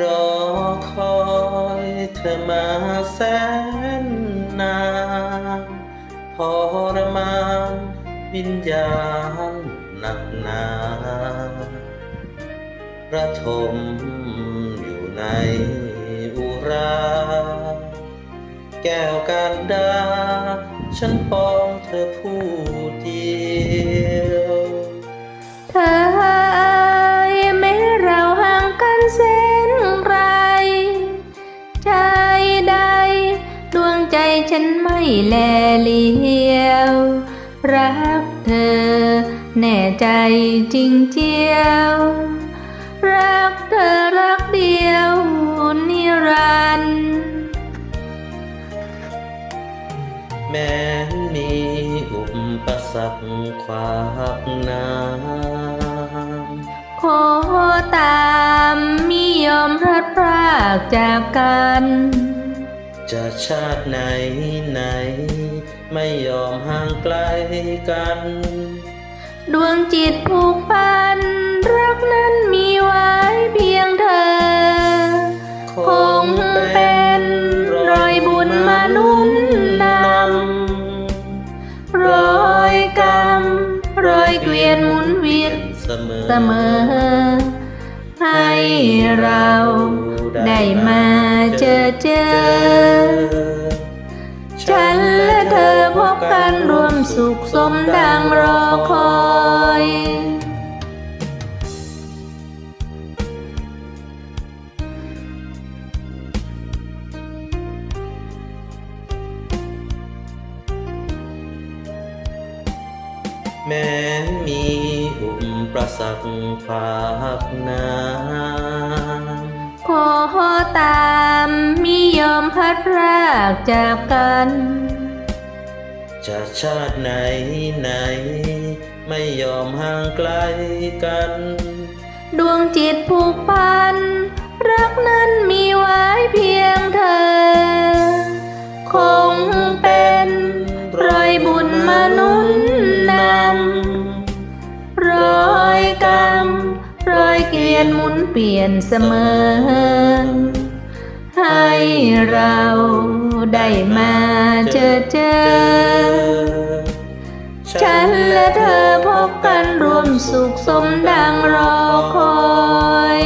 รอคอยเธอมาแสนนานทรมานวิญญาณหนักหนาระทมอยู่ในอุรา แก้วการดา ฉันปองเธอผู้ ฉันไม่แลเลียว รักเธอ แน่ใจจริงเจียว รักเธอรักเดียวนิรันดร์แม้นมีอุปสรรคขวากหน้าขอตามมิยอมพลัดพรากจากกัน จะชาติไหนไหน ไม่ยอมห่างไกลกัน ดวงจิตผูกพัน รักนั้นมีไว้เพียงเธอ คงเป็นรอยบุญมาลุ้นนำรอยกรรมรอยเกวียนหมุนเวียนเสมอ ให้เราได้มา อเจอ ฉันและเธอพบกันรวมสุขสมดังรอคอยแม้นมีอุปสรรคขวากหน้าขอตามมิ ยอมพัดพรากจากกัน จะชาติไหนไหน ไม่ยอมห่างไกลกัน ดวงจิตผูกพัน รักนั้นมีไว้เพียงเธอ คงเป็นรอยบุญมนุษย์นำรอยกรรมรอยเกลียนหมุนเปลี่ยนเสมอ ให้เราได้มาเจอเจอ ฉันและเธอพบกันร่วมสุขสมดังรอคอย